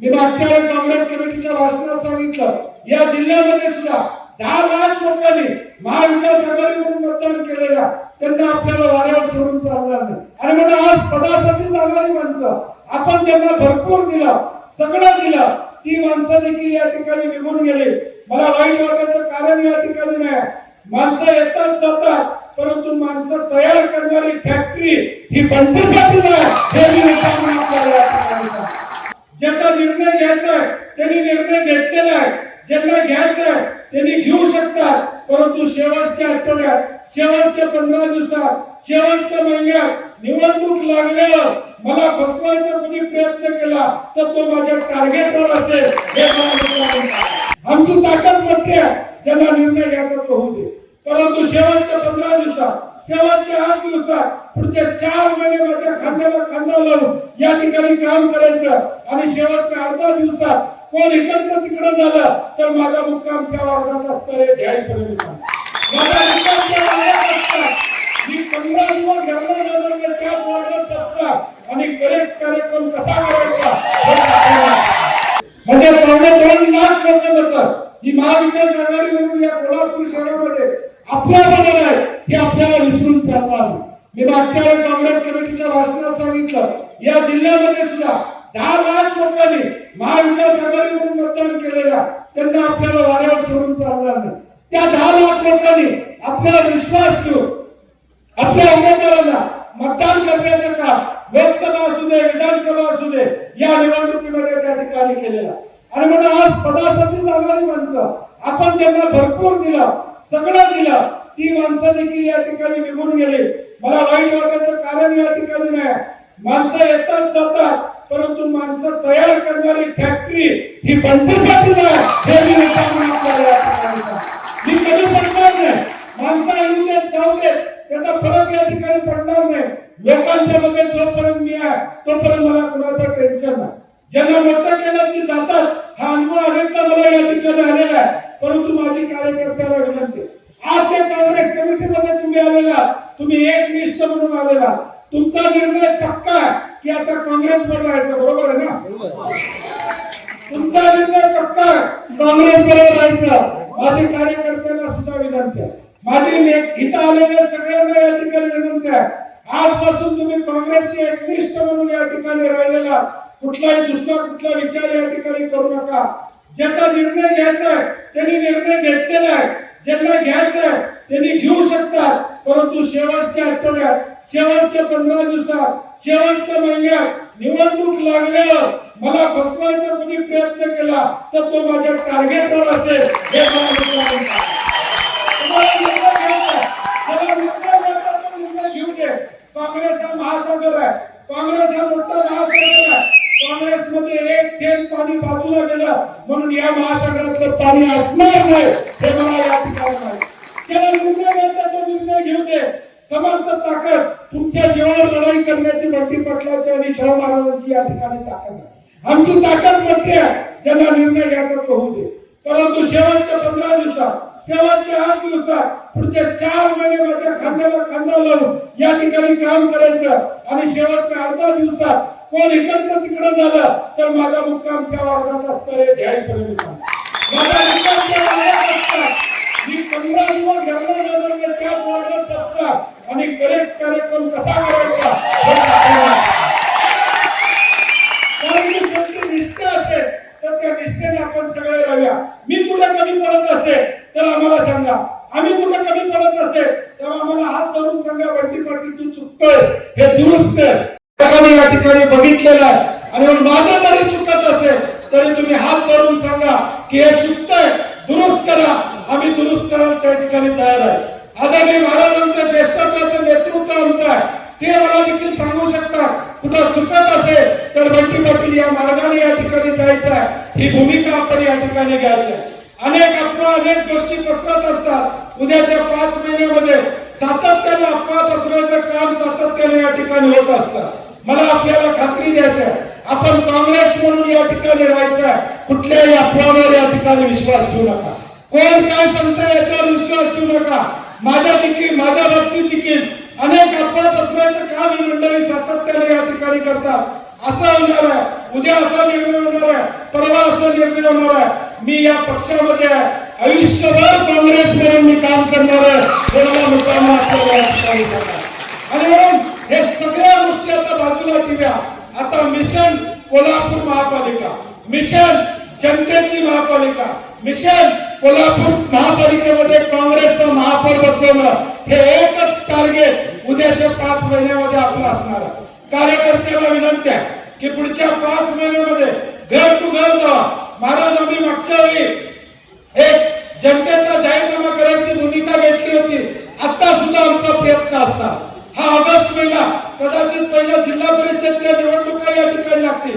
मी मागच्या वेळेस काँग्रेस कमिटीच्या भाषणात सांगितलं या जिल्ह्यामध्ये सुद्धा दहा लाख लोकांनी महाविकास आघाडी म्हणून मतदान केलेल्या त्यांना आपल्याला वाऱ्यावर सोडून चालणार नाही. आणि म्हणून आज पदासाठी जाणारी माणसं आपण ज्यांना भरपूर दिलं सगळं दिलं ती माणसं देखील या ठिकाणी निघून गेली. मला वाईट वाटायचं कारण या ठिकाणी नाही. माणसं येतात जातात परंतु माणसं तयार करणारी फॅक्टरी ही बंद नाही. आहे हे मी लोकांना आपल्याला या ठिकाणी सांगतो. ज्याचा निर्णय घ्यायचा आहे त्यांनी निर्णय घेतलेला आहे. ज्यांना घ्यायचा आहे त्यांनी घेऊ शकतात. परंतु शेवटच्या आठवड्यात शेवटच्या पंधरा दिवसात शेवटच्या महिन्यात निवडणूक लागल्यावर मला फसवायचा कुणी प्रयत्न केला तर तो माझ्या टार्गेटवर असेल हे आमची ताकद मोठी आहे ज्यांना निर्णय घ्यायचा तो होऊ दे. परंतु शेवटच्या पंधरा दिवसात शेवटच्या आठ दिवसात पुढचे चार महिने माझ्या खांद्याला खांदा लावून या ठिकाणी काम करायचं. आणि शेवटच्या अर्धा दिवसात कोण इकडचं तिकडं झालं तर माझा मुक्काम त्या वार्डात असतं हे जाहीरपणे मी मी पंधरा दिवस घरला जाणार नाही, त्याच वार्डात बसणार आणि करेक्ट कार्यक्रम कसा करायचा हे म्हणजे पावणे दोन लाख लोक ही महाविकास आघाडी म्हणून या कोल्हापूर शहरामध्ये आपल्या बरोबर आहे. हे आपल्याला विसरून चालणार नाही. मी मागच्या वेळी काँग्रेस कमिटीच्या भाषणात सांगितलं या जिल्ह्यामध्ये सुद्धा दहा लाख लोकांनी महाविकास आघाडी म्हणून मतदान केलेल्या त्यांना आपल्याला वाऱ्यावर सोडून चालणार नाही. त्या दहा लाख लोकांनी आपल्याला विश्वास ठेवून आपल्या उमेदवारांना मतदान करण्याचं काम लोकसभा असू दे विधानसभा असू दे या निवडणुकीमध्ये त्या ठिकाणी केलेला आणि म्हणून आज पदासाठी जाणारी माणसं आपण ज्यांना भरपूर दिलं सगळं दिलं ती माणसं देखील या ठिकाणी निघून गेली. मला वाईट वाटायचं कारण या ठिकाणी नाही. माणसं येतात जातात परंतु माणसं तयार करणारी फॅक्टरी ही बंद पाटील आहे हे मी मी कधी पडणार नाही. माणसं येऊ देत त्याचा फरक या ठिकाणी पडणार नाही. लोकांच्या मध्ये जोपर्यंत मी आहे तोपर्यंत मला कुणाचं टेन्शन नाही. ज्यांना मोठं केलं ते जातात हा अनुभव अनेकदा मला या ठिकाणी आलेला आहे. परंतु माझी कार्यकर्त्याला विनंती आजच्या काँग्रेस कमिटीमध्ये तुम्ही आलेला तुम्ही एकनिष्ठ म्हणून आलेला तुमचा निर्णय पक्का आहे की आता काँग्रेस राहायचं बरोबर आहे ना? तुमचा निर्णय पक्का आहे. काँग्रेस बरोबर राहायचं माझी कार्यकर्त्यांना सुद्धा विनंती आहे. माझी ने- इथं आलेल्या सगळ्यांना या ठिकाणी विनंती आहे. आजपासून तुम्ही काँग्रेसचे एकनिष्ठ म्हणून या ठिकाणी राहिलेला कुठलाही दुसरा कुठला विचार या ठिकाणी करू नका. ज्याचा निर्णय घ्यायचा आहे त्यांनी निर्णय घेतलेला आहे. ज्यांना घ्यायचा आहे त्यांनी घेऊ शकतात. परंतु शेवटच्या आठवड्यात शेवटच्या पंधरा दिवसात शेवटच्या महिन्यात निवडणूक लागल्यावर मला फसवायचा कुणी प्रयत्न केला तर तो माझ्या टार्गेटवर असेल. हे मला विचारायचं आहे. तुम्हाला निर्णय घ्यायचा आहे. ज्याला निर्णय घ्यायचा तो निर्णय घेऊ दे काँग्रेस हा महासागर आहे काँग्रेस हा मोठा महासागर आहे काँग्रेसमध्ये एक थेंब पाणी बाजूला गेलं म्हणून या पाणी असणार नाही हे मला या ठिकाणी माहिती. निर्णय घ्यायचा तो निर्णय घेऊ दे. समर्थ ताकद तुमच्या जीवावर लढाई करण्याची बंटी पटलाची आणि शाहू महाराजांची या ठिकाणी ताकद आहे. आमची ताकद मोठी आहे ज्यांना निर्णय घ्यायचा तो होऊ दे. परंतु शेवटच्या पंधरा दिवसात शेवटच्या आठ दिवसात पुढचे चार महिने माझ्या खांद्याला खांदा लावून या ठिकाणी काम करायचं आणि शेवटच्या अर्धा दिवसात कोण इकडचं तिकडं झालं तर माझा मुक्काम त्या वर्गात असतं हे जाहीरपणे माझा मी पंधरा दिवस घरला जाणार नाही, त्याच आणि करेक्ट कार्यक्रम कसा करायचा कारण की शेवटी निष्ठा असेल तर त्या निष्ठेने आपण सगळे राहूया मी तुला कमी पडत असेल तर आम्हाला सांगा आम्ही कुठे कमी पडत असेल तर आम्हाला हात धरून सांगा बंटी पाटील तू चुकतोय हे दुरुस्त या ठिकाणी बघितलेलं आहे. आणि माझं जरी चुकत असेल तरी तुम्ही हात धरून सांगा की हे चुकतंय. दुरुस्त करा. आम्ही दुरुस्त करायला त्या ठिकाणी तयार आहे. आदरणीय महाराजांचं ज्येष्ठत्वाचं नेतृत्व आमचं आहे. ते मला देखील सांगू शकतात. कुठं चुकत असेल तर बंटी पाटील या मार्गाने या ठिकाणी जायचं आहे. ही भूमिका आपण या ठिकाणी घ्यायची आहे. अनेक अफवा अनेक गोष्टी पसरत असतात. उद्याच्या पाच महिन्यामध्ये सातत्याने अफवा पसरवायचं काम सातत्याने या ठिकाणी होत असतं. मला आपल्याला खात्री द्यायची आहे. आपण काँग्रेस म्हणून या ठिकाणी राहायचं कुठल्याही अफवावर या ठिकाणी विश्वास ठेवू नका. कोण काय सांगतं याच्यावर विश्वास ठेवू नका. माझ्या देखील माझ्या बाबतीत देखील अनेक अफवा पसरवायचं काम ही मंडळी सातत्याने या ठिकाणी करतात. असा होणार आहे. उद्या असा निर्णय होणार आहे. परवा असा निर्णय होणार आहे. मी या पक्षामध्ये आयुष्यभर काँग्रेस म्हणून मी काम करणार आहे. हे मला मुद्दाम आपल्याला या ठिकाणी सांगा आणि म्हणून हे सगळ्या गोष्टी आता बाजूला ठेव्या आता मिशन कोल्हापूर महापालिका मिशन जनतेची महापालिका मिशन कोल्हापूर महापालिकेमध्ये काँग्रेसचं महापौर बसवणं हे एकच टार्गेट उद्याच्या पाच महिन्यामध्ये आपलं असणार आहे. कार्यकर्त्यांना विनंती आहे की पुढच्या पाच महिन्यामध्ये घर टू घर जावा महाराज आम्ही मागच्या वेळी एक जनतेचा जाहीरनामा करायची भूमिका घेतली होती. आता सुद्धा आमचा प्रयत्न असणार. हा ऑगस्ट महिना कदाचित पहिल्या जिल्हा परिषदच्या निवडणुका या ठिकाणी लागतील.